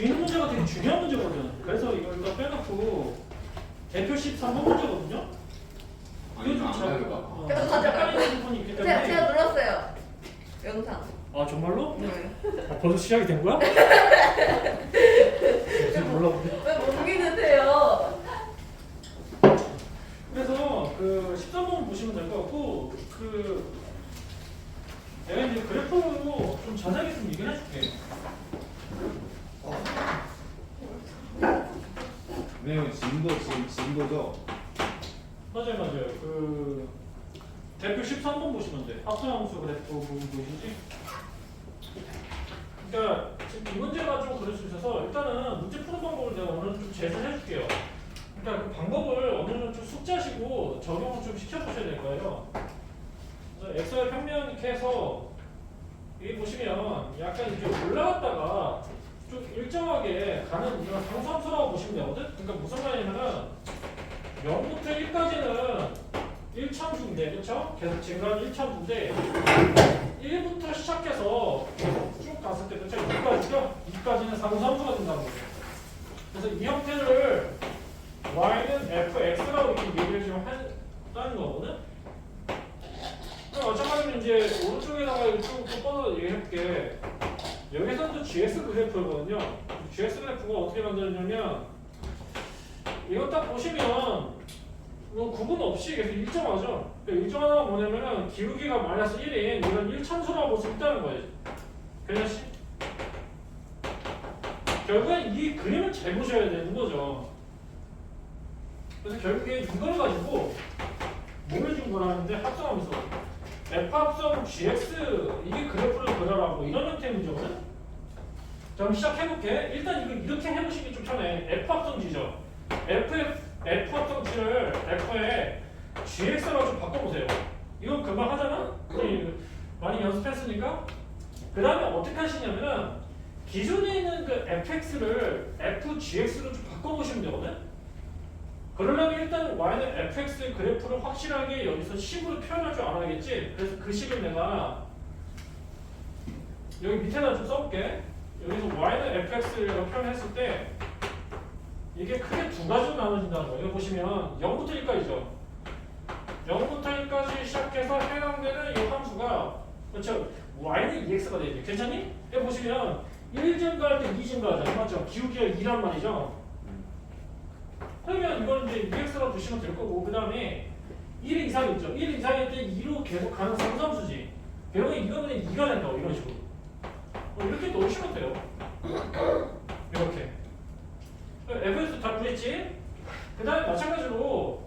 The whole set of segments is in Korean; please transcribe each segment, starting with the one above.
있는 문제가 되게 중요한 문제거든. 그래서 이거 이거 빼놓고 대표 13번 문제거든요. 아니 이거 안좀 잘- 가져가. 어, 그래서 가져가. 헷갈리는 부분이 있기 제가, 때문에. 제가 눌렀어요. 영상. 아 정말로? 네. 아, 벌써 시작이 된 거야? 잘 몰라보네. 왜 세요? 그래서 그 13번 보시면 될 것 같고 그 내가 이제 그래프로 좀 자세하게 좀 얘기를 해줄게. 네, 진도 진 진도죠. 맞아요, 맞아요. 그 대표 13번 보시면 돼. 합성함수 그래프 부분 보이시지? 그러니까 지금 이 문제가 좀 그럴 수 있어서 일단은 문제 푸는 방법을 내가 오늘 좀 제시해 줄게요. 그러니까 그 방법을 정도 좀 숙지하시고 적용을 좀 시켜보셔야 될 거예요. 그래서 엑셀 평면 이렇게 해서 여기 보시면 약간 이렇게 올라갔다가 좀 일정하게 가는 이런 상수함수라고 보시면 되거든? 그러니까 무슨 말이냐면은 0부터 1까지는 1참수인데 그쵸? 계속 증가하는 1참수인데 1부터 시작해서 쭉 갔을 때 그쵸? 2까지죠? 2까지는 상수함수가 된다는 거죠. 그래서 이 형태를 y는 fx라고 이렇게 얘기를 좀 한다는 거거든? 그럼 마찬가지로 이제 오른쪽에다가 이쪽 또 뻗어 얘기해볼게. 여기서도 GS 그래프거든요. GS 그래프가 어떻게 만들어지냐면 이거 딱 보시면 뭐 구분 없이 계속 일정하죠. 그러니까 일정하다가 뭐냐면은 기울기가 마이너스 1인 이런 1참수라고 볼 수 있다는 거예요. 그냥 시 결국엔 이 그림을 잘 보셔야 되는 거죠. 그래서 결국에 이걸 가지고 뭐를 준 거라는데 합성하면서 F 합성 GX 이게 그래프를 그려라고 이런 형태의 문제거든. 자 그럼 시작해볼게. 일단 이거 이렇게 해보시기 좀 편해. F 합성지죠. F F 합성지를 F에 GX라고 좀 바꿔보세요. 이건 금방 하잖아. 많이 연습했으니까. 그 다음에 어떻게 하시냐면은 기존에 있는 그 fx를 fgx로 좀 바꿔보시면 되거든. 그러려면 일단 y는 fx 그래프를 확실하게 여기서 식으로 표현할 줄 알아야겠지. 그래서 그 식을 내가 여기 밑에다 좀 써볼게. 여기서 y는 fx라고 표현했을 때 이게 크게 두 가지로 나눠진다는 거예요. 여기 보시면 0부터 1까지죠. 0부터 1까지 시작해서 해당되는 이 함수가 그렇죠. y는 2x가 되죠. 괜찮니? 여기 보시면 1 증가할 때2 증가하잖아요. 맞죠? 기울기가 2란 말이죠. 그러면 이건 이제 2x라고 두시면 될 거고 그 다음에 1 이상 있죠. 1 이상일 때 2로 계속 가는 상수함수지. 결국에 이거는 2가 된다고 이런 식으로. 어, 이렇게 넣으시면 돼요. 이렇게. fx 다 구했지? 그 다음에 마찬가지로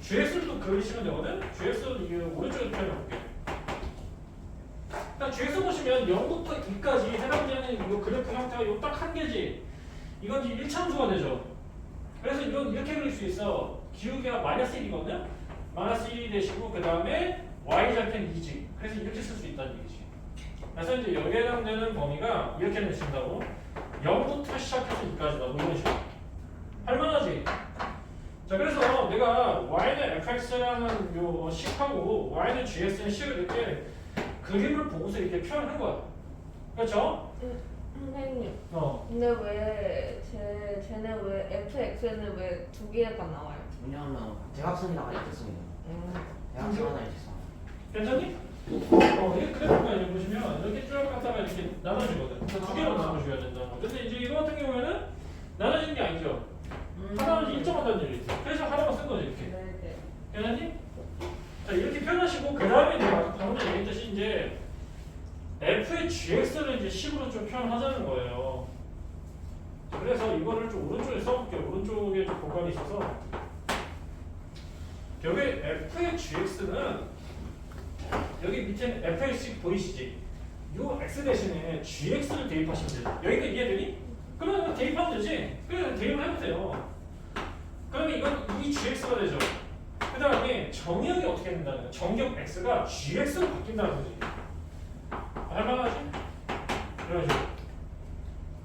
gx를 또 그리시면 되거든? gx는 이게 오른쪽에 표현해볼게. 일단 GX 보시면 0부터 2까지 해당되는 이 그래프 형태가 이딱한 개지. 이건 이제 1참수가 되죠. 그래서 이건 이렇게 그릴 수 있어. 기울기가 마이너스 1이거든요. 마이너스 1이 되시고 그 다음에 y좌표는 2지. 그래서 이렇게 쓸 수 있다는 얘기지. 그래서 이제 여기에 해당되는 범위가 이렇게 내신다고 0부터 시작해서 2까지다. 뭐 이런 식으로. 할만하지? 자 그래서 내가 y는 fx라는 요 식하고 y는 gs는 식을 이렇게 그림을 보고서 이렇게 표현한 거야. 그렇죠? 선생님. 어. 근데 왜 제, 쟤네 왜 FX는 왜 두 개가 나와요? 왜냐하면 대학생이랑 아이tes습니다 음. 대학생 하나 있었어. 괜찮니? 어, 이게 그래프가 이제 보시면 이렇게 쭉 갖다가 이렇게 나눠주거든. 두 개로 나눠줘야 된다는 거. 근데 이제 이거 같은 경우에는 나눠지는 게 아니죠. 음. 하나는 일정하다는 얘기지. 그래서 하나만 쓴 거지 이렇게. 네 네. 괜찮니? 자 이렇게 표현하시고 그 다음에 내가 아까 방금 전에 얘기했듯이 이제 f의 gx를 이제 식으로 좀 표현하자는 거예요. 자, 그래서 이거를 좀 오른쪽에 써볼게요. 공간이 있어서 여기 f의 gx는 여기 밑에 fx 보이시지? 요 x 대신에 gx를 대입하시면 돼요. 여기까지 이해되니? 그러면 대입하면 되지. 그냥 대입을 해보세요. 그러면 이건 이 gx가 되죠. 그 다음에 정의역이 어떻게 된다는 거야? 정격 x가 gx로 바뀐다는 거지. 할만하지? 이런 식으로.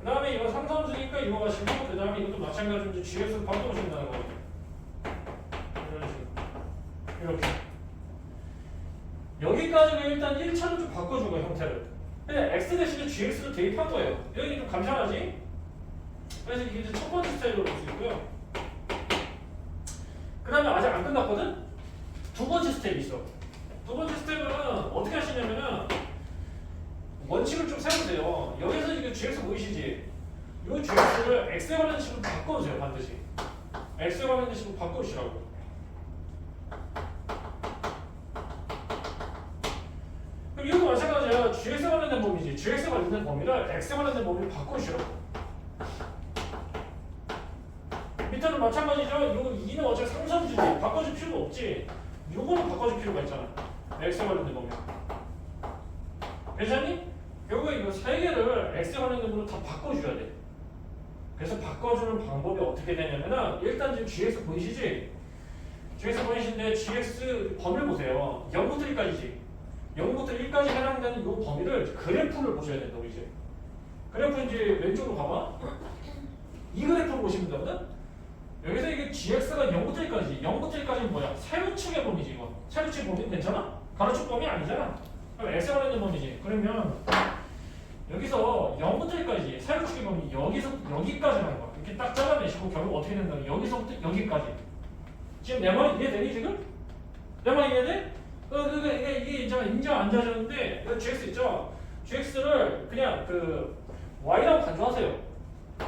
그 다음에 이거 상상수니까 이거 가시고 그 다음에 이것도 마찬가지로 gx로 바꿔보신다는 거죠. 이런 식으로. 이렇게. 여기까지는 일단 1차로 좀 바꿔주고 형태를. 근데 x 대신에 gx를 대입한 거예요. 여기 좀 감탄하지? 그래서 이게 이제 첫 번째 스타일로 볼 수 있고요. 그 다음에 아직 안 끝났거든? 두 번째 스텝이 있어. 두 번째 스텝은 어떻게 하시냐면은 원칙을 좀 세우세요. 여기서 이게 gx 보이시지? 이 gx를 x에 관련 식으로 바꿔주세요, 반드시. x에 관련 식으로 바꿔주시라고. 그럼 이것도 마찬가지야. gx에 관련된 범위지. gx에 관련된 범위를 x에 관련된 범위로 바꿔주시라고. 밑에는 마찬가지죠. 이거 2는 어차피 상선주지. 바꿔줄 필요가 없지. 요거는 바꿔줄 필요가 있잖아. x에 관련된 범위. 괜찮니? 결국에 이거 세 개를 x에 관련된 범위로 다 바꿔줘야 돼. 그래서 바꿔주는 방법이 어떻게 되냐면은 일단 지금 gx 보이시지? gx 보이시는데 gx 범위를 보세요. 0부터 1까지지. 0부터 1까지 해당되는 이 범위를 그래프를 보셔야 된다고 이제. 그래프 이제 왼쪽으로 봐봐. 이 그래프를 보시면 되거든. 여기서 이게 gx가 0부터 1까지. 0부터 1까지는 뭐야? 세로축의 범위지 이거. 세로축 범위 괜찮아? 가로축 범위 아니잖아. 그럼 x가 되는 범위지. 그러면 여기서 0부터 1까지 세로축의 범위 여기서 여기까지만 거야. 이렇게 딱 잘라내시고 결국 어떻게 된다면 여기서부터 여기까지. 지금 내 말이 이해되니 지금? 내 말이 이해돼? 어, 그, 그, 이게, 이게 이제 인정 안 자셨는데, 이 GX 있죠? GX를 그냥 그, Y라고 간주하세요.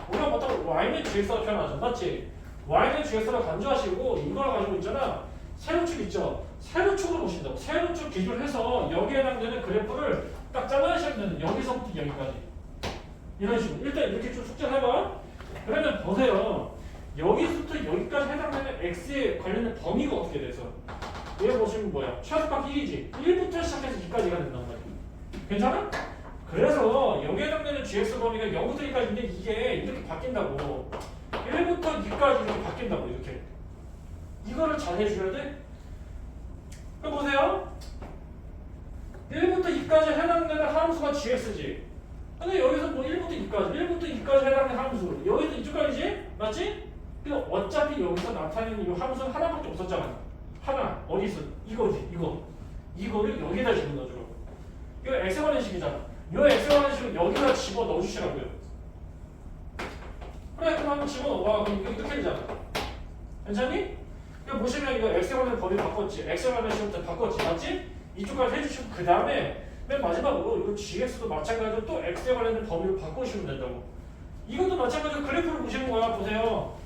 우리가 보통 Y는 GX라고 표현하죠. 맞지? Y는 GX라고 간주하시고, 이걸 가지고 있잖아. 세로축 있죠? 세로축으로 보신다고. 세로축 기준을 해서 여기에 해당되는 그래프를 딱 잘라내시면 되는 여기서부터 여기까지. 이런 식으로. 일단 이렇게 좀 숙제를 해봐. 그러면 보세요. 여기서부터 여기까지 해당되는 X에 관련된 범위가 어떻게 돼서? 여기 보시면 뭐야? 최소값 1이지. 1부터 시작해서 2까지가 된단 말이야. 괜찮아? 그래서 여기에 해당되는 GX 범위가 0부터 2까지인데 이게 이렇게 바뀐다고. 1부터 2까지 이렇게 바뀐다고 이렇게. 이거를 잘 해줘야 돼. 그럼 보세요. 1부터 2까지 해당되는 함수가 GX지. 근데 여기서 뭐 1부터 2까지, 1부터 2까지 해당되는 함수. 여기서 이쪽까지지? 맞지? 근데 어차피 여기서 나타내는 이 함수는 하나밖에 없었잖아. 하나 어디 있어? 이거지 이거 이거를 여기다 집어 넣어주라고 이거 x 관련식이잖아 이 x 관련식을 여기다 집어 넣어주시라고요 그래 그럼 한번 집어 넣어봐 그럼 이거 이렇게 되잖아 괜찮니? 이거 보시면 이거 x 관련 범위 바꿨지 x 관련식부터 바꿨지 맞지? 이쪽까지 해주시고 그 다음에 맨 마지막으로 이거 gx도 마찬가지로 또 x에 관련된 범위를 바꾸시면 된다고 이것도 마찬가지로 그래프를 보시는 거야 보세요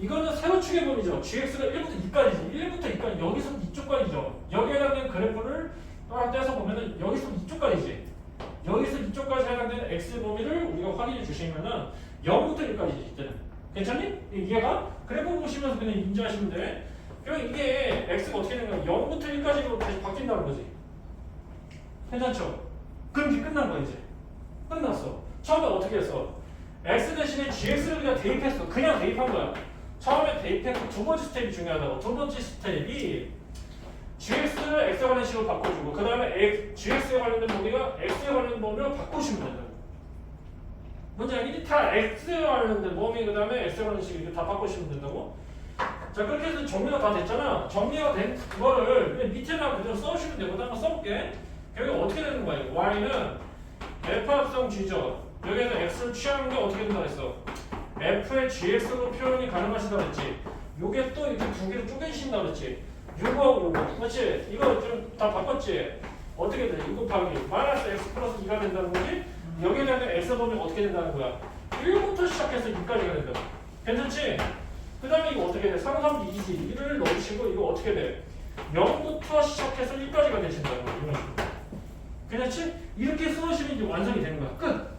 이거는 세로축의 범위죠. gx가 1부터 2까지지. 1부터 2까지 여기서 이쪽까지죠. 여기에 해당되는 그래프를 딱 떼서 보면은 여기서 이쪽까지지. 여기서 이쪽까지 해당되는 x 범위를 우리가 확인해 주시면은 0부터 1까지지 이때는. 괜찮니? 이해가? 그래프 보시면서 그냥 인지하시면 돼. 그럼 이게 x가 어떻게 되는 거야? 0부터 1까지로 다시 바뀐다는 거지. 괜찮죠? 그럼 이제 끝난 거야 이제. 끝났어. 처음에 어떻게 했어? x 대신에 gx를 그냥 대입했어. 그냥 대입한 거야. 처음에 대입했고 두 번째 스텝이 중요하다고. 두 번째 스텝이 gx를 x에 관련 식으로 바꿔주고 그 다음에 gx에 관련된 범위가 x에 관련된 범위로 바꾸시면 된다고. 뭔지 알겠니? 다 x에 관련된 범위 그 다음에 x에 관련된 이렇게 다 바꾸시면 된다고. 자 그렇게 해서 정리가 다 됐잖아. 정리가 된 그거를 밑에나 그대로 써주시면 되거든. 한번 써볼게. 결국 어떻게 되는 거예요? y는 f 합성 g죠. 여기에서 x를 취하는 게 어떻게 된다 했어? f의 gx로 표현이 가능하시다 그랬지. 요게 또 이렇게 두 개로 쪼개진다 그랬지. 요거하고 요거. 그렇지? 이거 좀 다 바꿨지? 어떻게 돼? 이거 곱하기 마이너스 x 플러스 2가 된다는 거지? 여기에 대한 x 범위가 어떻게 된다는 거야? 1부터 시작해서 2까지가 된다. 괜찮지? 그 다음에 이거 어떻게 돼? 3, 3, 2, 2, 1을 넣으시고 이거 어떻게 돼? 0부터 시작해서 1까지가 되신다는 거야. 이런 식으로. 괜찮지? 이렇게 쓰시면 이제 완성이 되는 거야. 끝!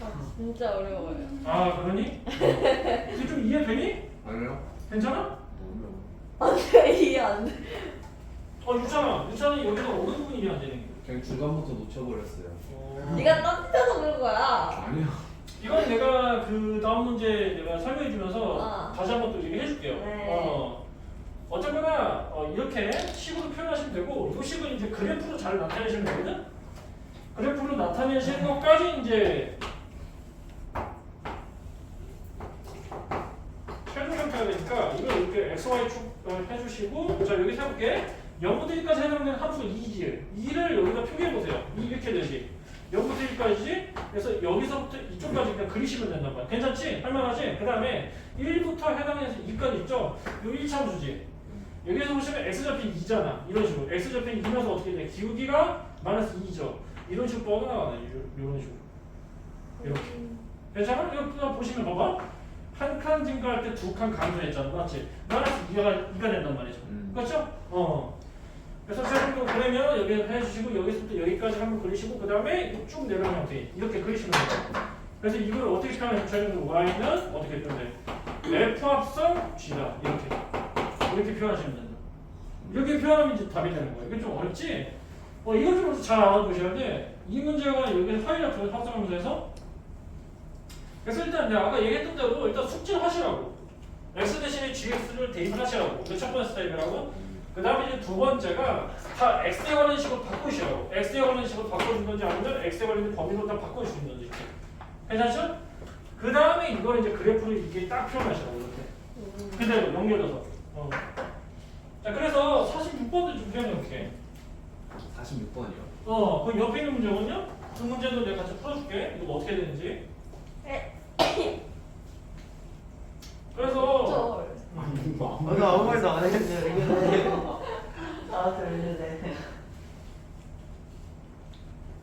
아, 진짜 어려워요. 아 그러니? 이게 좀 이해되니? 아니요? 괜찮아? 안 돼 이해 안 돼. 어 유찬아 유찬이 여기서 어느 부분이 이해 안 되니? 그냥 중간부터 놓쳐버렸어요. 어... 네가 딴짓해서 그런 거야. 아니요. 이건 내가 그 다음 문제 내가 설명해 주면서 아. 다시 한번 또 얘기해 줄게요 네. 어. 어쨌거나 어, 이렇게 식으로 표현하시면 되고 이 식은 이제 그래프로 잘 나타내시면 되거든? 그래프로 나타내시는 것까지 이제 최종 형태가 되니까 이걸 이렇게 XY축 어, 해주시고 자 여기 세볼게 0부터 1까지 해당되는 함수 2지 2를 여기다 표기해 보세요 2 이렇게 되지 여기부터 여기까지지? 그래서 여기서부터 이쪽까지 그냥 그리시면 된단 말이야. 괜찮지? 할만하지? 그 다음에 1부터 해당해서 2까지 있죠? 요 1차수지. 여기서 보시면 x좌표 2잖아. 이런 식으로. x좌표 2면서 어떻게 돼? 기울기가 마이너스 2죠. 이런 식으로 뻗어나가네. 이런 식으로. 이렇게. 괜찮아? 이거 또 보시면 봐봐. 한 칸 증가할 때 두 칸 감소했잖아. 맞지? 마이너스 2가, 2가 된단 말이죠. 음. 그렇죠? 어. 그래서 세분도 그러면 여기 해주시고 여기서부터 여기까지 한번 그리시고 그 다음에 쭉 내려오는 형태 이렇게 그리시면 돼요. 그래서 이걸 어떻게 표현하면 y는 어떻게 표현해? f 합성 g다 이렇게 이렇게 표현하시면 된다. 이렇게 표현하면 이제 답이 되는 거예요. 이게 좀 어렵지? 어 이걸 좀잘 알아두셔야 돼. 이 문제가 여기 화이랑 두 합성하면서 그래서 일단 내가 아까 얘기했던 대로 일단 숙지를 하시라고. x 대신에 gx를 대입을 하시라고. 이게 첫 번째 스텝이라고. 그 다음에 이제 두 번째가 다 x에 관련 식으로 바꾸시라고. x에 관련 식으로 바꿔준 건지 아니면 x에 관련 범위로 다 바꿔주신 건지. 괜찮죠? 그 다음에 이걸 이제 그래프로 이게 딱 표현하시라고 이렇게. 그대로 연결해서. 어. 자 그래서 46번도 좀 표현해 볼게. 46번이요. 어, 그 옆에 있는 문제는요? 그 문제도 내가 같이 풀어줄게. 이거 어떻게 되는지. 그래서 절. 어, 나 아무 말도 안 했는데 아 들리네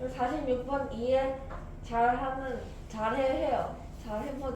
46번 이해 잘하는 잘해 해요. 잘 해보.